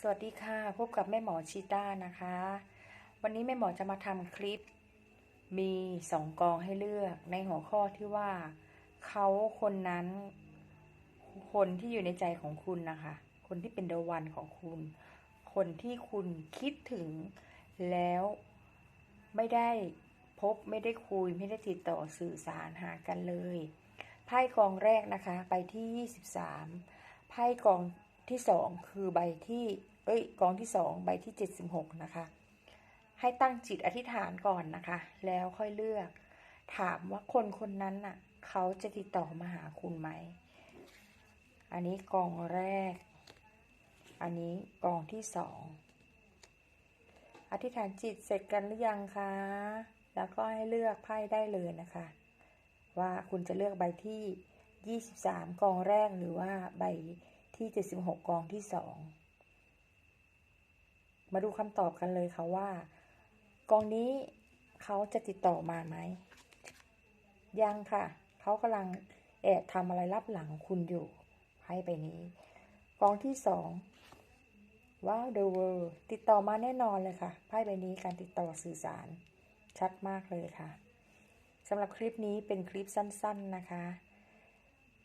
สวัสดีค่ะ พบกับแม่หมอชีต้านะคะ วันนี้แม่หมอจะมาทำคลิป มีสองกองให้เลือกในหัวข้อที่ว่า เขาคนนั้น คนที่อยู่ในใจของคุณนะคะ คนที่เป็นเดวันของคุณ คนที่คุณคิดถึงแล้วไม่ได้พบไม่ได้คุย ไม่ได้ติดต่อสื่อสารหากันเลย ไพ่กองแรกนะคะ ไปที่ 23ไพ่กอง ที่สองคือใบที่เอ้ยกองที่สองใบที่76นะคะ ให้ตั้งจิตอธิษฐานก่อนนะคะ แล้วค่อยเลือก ถามว่าคนคนนั้นน่ะเขาจะติดต่อมาหาคุณไหม อันนี้กองแรก อันนี้กองที่สองอธิษฐานจิตเสร็จกันหรือยังคะ แล้วก็ให้เลือกไพ่ได้เลยนะคะ ว่าคุณจะเลือกใบที่ 23 กองแรกหรือว่าใบ ที่76กองที่สอง มาดูคำตอบกันเลยค่ะว่า กองนี้เขาจะติดต่อมาไหม ยังค่ะ เขากำลังแอบทำอะไรลับหลังคุณอยู่ไพ่ใบนี้ กองที่สองว้าว The World ติดต่อมาแน่นอนเลยค่ะไพ่ใบนี้การติดต่อสื่อสาร ชัดมากเลยค่ะสำหรับคลิปนี้เป็นคลิปสั้น ๆนะคะ